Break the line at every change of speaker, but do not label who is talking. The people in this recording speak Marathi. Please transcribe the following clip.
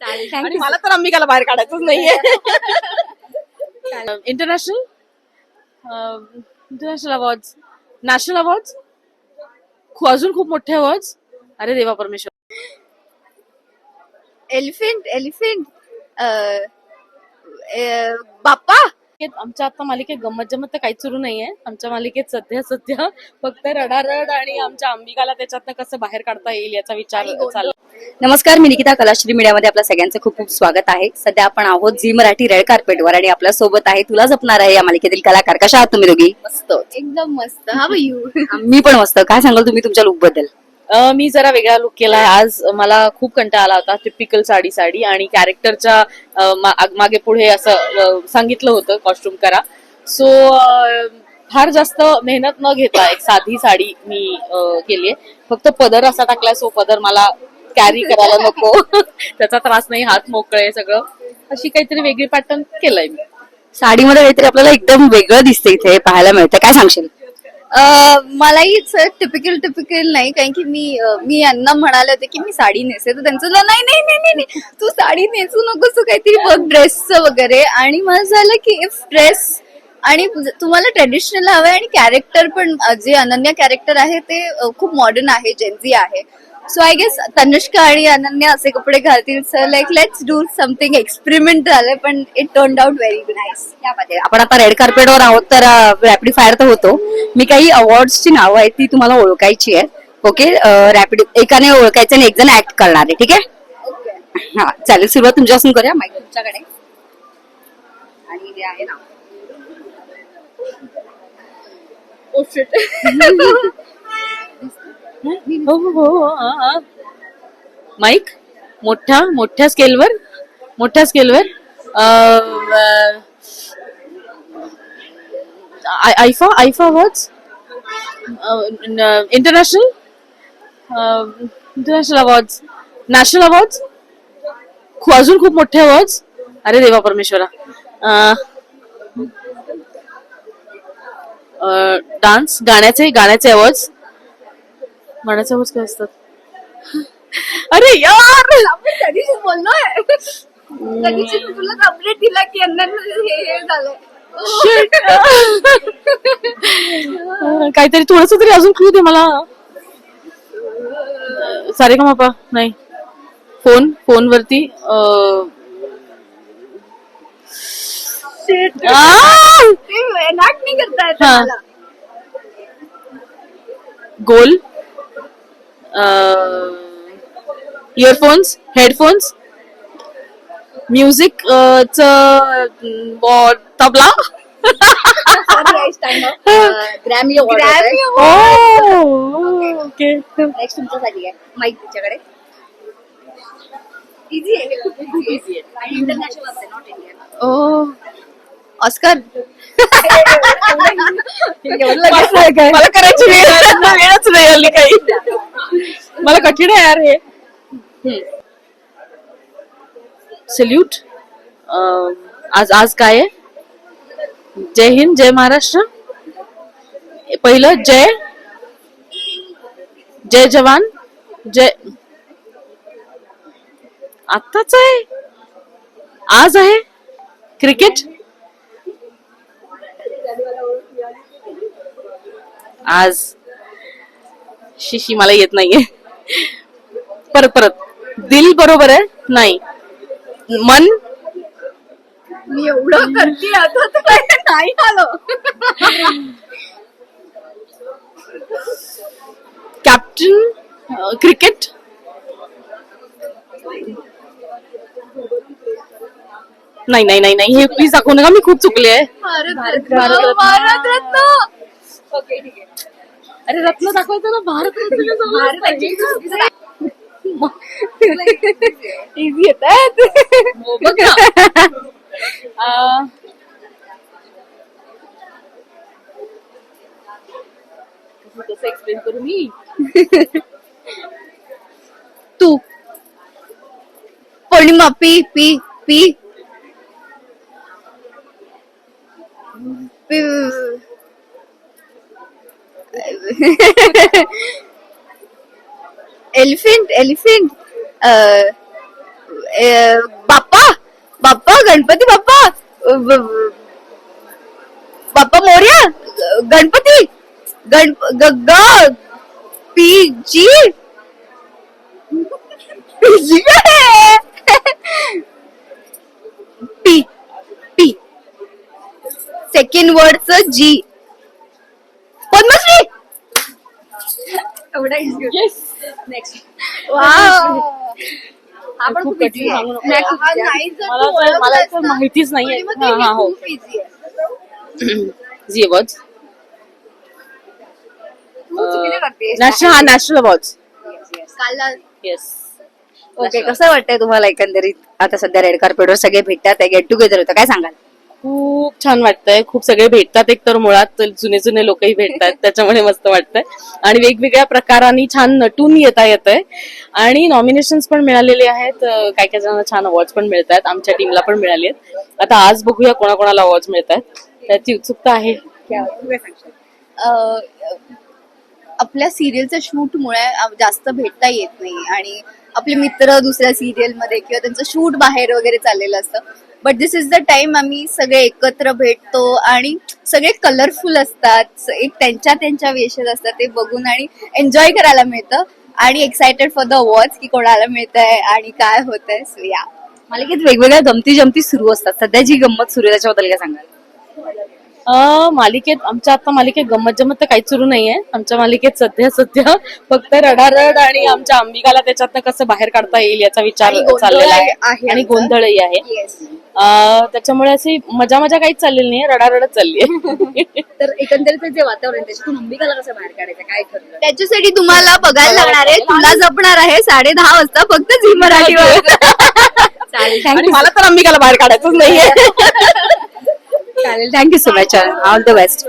चालेल.
आणि
थँक्यू
मला तर अंबिकाला बाहेर काढायचंच नाहीये. International international award national award अजून खूप मोठे अवॉर्ड अरे देवा परमेश्वर.
एलिफंट एलिफंट बाप्पा!
आमच्या आता मालिकेत गंमत जमत तर काहीच सुरू नाहीये. आमच्या मालिकेत सध्या सध्या फक्त रडारड आणि आमच्या अंबिकाला त्याच्यातनं कसं बाहेर काढता येईल याचा विचार चालला
नमस्कार मी निकिता कलाश्री मीडियामध्ये आपल्या सगळ्यांचं खूप खूप स्वागत आहे. सध्या आपण आहोत झी मराठी रेड कार्पेटवर आणि आपल्यासोबत आहे तुला जपणार आहे या मालिकेतील कलाकार. कशा आहात तुम्ही दोघी?
मस्त.
एकदम मस्त. हा यू
मी पण मस्त. काय सांगाल तुम्ही तुमच्या
लुकबद्दल? मी जरा वेगळा लुक केलाय. आज मला खूप कंटाळा आला होता टिपिकल साडी साडी. आणि कॅरेक्टरच्या मागे पुढे असं सांगितलं होतं कॉस्ट्युम करा. सो फार जास्त मेहनत न घेता एक साधी साडी मी केलीये. फक्त पदर असा टाकलाय सो पदर मला कॅरी करायला नको. त्याचा त्रास नाही हात मोकळे सगळं. अशी काहीतरी वेगळी पॅटर्न केलंय मी.
साडीमध्ये काहीतरी आपल्याला एकदम वेगळं दिसतं इथे पाहायला मिळतं काय सांगशील?
मलाही टिपिकल टिपिकल नाही कारण की मी मी यांना म्हणाले होते की मी साडी नेसे तर त्यांचं नाही नाही नाही नाही नाही. तू साडी नेसू नकोस तू काहीतरी बघ ड्रेसचं वगैरे. आणि मला झालं की इफ ड्रेस आणि म्हणजे तुम्हाला ट्रेडिशनल आहे आणि कॅरेक्टर पण जे अनन्या कॅरेक्टर आहे ते खूप मॉडर्न आहे जेन्झी आहे. सो आय गेस तनुष्का आणि अनन्या असे कपडे घालतील. Sir like let's do something experiment झालंय पण it turn out very nice
यामध्ये. आपण आता रेड कार्पेटवर आहोत तर रॅपिड फायर तर होतो. मी काही अवॉर्ड्सची नावं आहेत ती तुम्हाला ओळखायची आहेत. ओके रॅपिड एकाने ओळखायचं आणि एक जण ऍक्ट करणार आहे. ठीक आहे? हा चालेल. सुरुवात तुमच्यापासून करूया. माहिती तुमच्याकडे. आणि जे आहे ना.
हो हो हो माईक मोठ्या मोठ्या स्केलवर मोठ्या स्केलवर IIFA IIFA awards international international awards national awards अजून खूप मोठे अवॉर्ड्स अरे देवा परमेश्वरा. डान्स गाण्याचे गाण्याचे अवॉर्ड्स गाण्याचे अवॉर्ड्स काय असतात? अरे यार
बोललोय. तुला अपडेट दिला की यांना हे हे झालंय
Shit. काहीतरी थोडस तरी अजून क्लू दे मला. सारे का मापा नाही. फोन फोन वरती अं, आ!
ते नाट नाही करता येत
हा.
मला
गोल इयरफोन्स हेडफोन्स म्युझिक च tabla.
Grammy
Grammy
okay
next तुमच्यासाठी आहे. माईक तुमच्याकडे.
इझी आहे.
इंटरनॅशनल असते नॉट इंडियन
ओ
ऑस्कर
मला करायची वेळ वेळच नाही आली काही. मला कठीण आहे यार हे. सल्यूट आज आज काय आहे? जय हिंद जय महाराष्ट्र. पहिलं जय. जय जवान जय. आत्ताच आहे? आज आहे? क्रिकेट आज. शिशी मला येत नाहीये. परत परत. दिल बरोबर आहे? नाही. मन?
मी एवढं करते आता तर काय नाही आलं
कॅप्टन क्रिकेट नाही नाही नाही नाही. हे प्लीज दाखवू नका. मी खूप चुकले आहे.
ओके ठीक आहे.
अरे रत्न दाखवायचं ना भारत
इझी येतात.
कसं एक्सप्लेन करू मी?
तू. Purnima P P. P elephant elephant बाप्पा बाप्पा गणपती बाप्पा बाप्पा मोर्या गणपती गण ग P G P G P P second वर्डच G Padmashri एवढा नेक्स्ट आपण
खूप
खूप
कठीण.
आहे. नाही, हा जर
मला
तू
तर- माहितीच नाहीये.
तरी मग
हा,
ते
हा, हो.
खूप easy आहे.
जी अवॉर्ड
तू चुकीचं करतेस.
नॅशनल हा नॅशनल
काल
येस
ओके कसं वाटतंय तुम्हाला एकंदरीत? आता सध्या रेड कार्पेटवर सगळे भेटतात गेट टुगेदर होतं. काय सांगाल?
खूप छान वाटतंय. खूप सगळे भेटतात एक तर मुळात तर जुने जुने लोकही भेटतात त्याच्यामुळे मस्त वाटतंय. आणि वेगवेगळ्या प्रकारांनी छान नटून येता येत आहे आणि नॉमिनेशन्स पण मिळालेले आहेत. काही काही जणांना छान अवॉर्ड पण मिळत आहेत आमच्या टीमला पण मिळाले आहेत. आता आज बघूया कोणाकोणाला अवॉर्ड मिळत आहेत त्याची उत्सुकता आहे.
आपल्या सिरियलच्या शूट मुळे जास्त भेटता येत नाही. आणि आपले मित्र दुसऱ्या सिरियलमध्ये किंवा त्यांचं शूट बाहेर वगैरे चाललेलं असतं. But this is the time आम्ही सगळे एकत्र भेटतो आणि सगळे कलरफुल असतात. एक त्यांच्या त्यांच्या वेशेस असतात ते बघून आणि एन्जॉय करायला मिळतं. आणि एक्सायटेड फॉर द अवॉर्ड की कोणाला मिळत आहे आणि काय होत आहे सो या
मालिकेत वेगवेगळ्या गमती जमती सुरू असतात. सध्या जी गंमत सुरू आहे त्याच्याबद्दल काय सांगाल?
मालिकेत आमच्या आता मालिकेत गंमत जमत तर काहीच सुरू नाहीये. आमच्या मालिकेत सध्या सध्या फक्त रडारड आणि आमच्या अंबिकाला त्याच्यातनं कसं बाहेर काढता येईल याचा विचार चाललेला
आहे
आणि. गोंधळही आहे. त्याच्यामुळे अशी मजा मजा काहीच चाललेली नाही रडारडच चालली आहे
तर एकंदरीत जे वातावरण त्याच्यातून अंबिकाला कसं बाहेर काढायचं काय
त्याच्यासाठी तुम्हाला बघायला लागणार आहे तुला जपणार आहे साडे दहा वाजता फक्त झी मराठीवर
मला तर अंबिकाला बाहेर काढायचंच नाहीये.
चालेल thank you so much all the best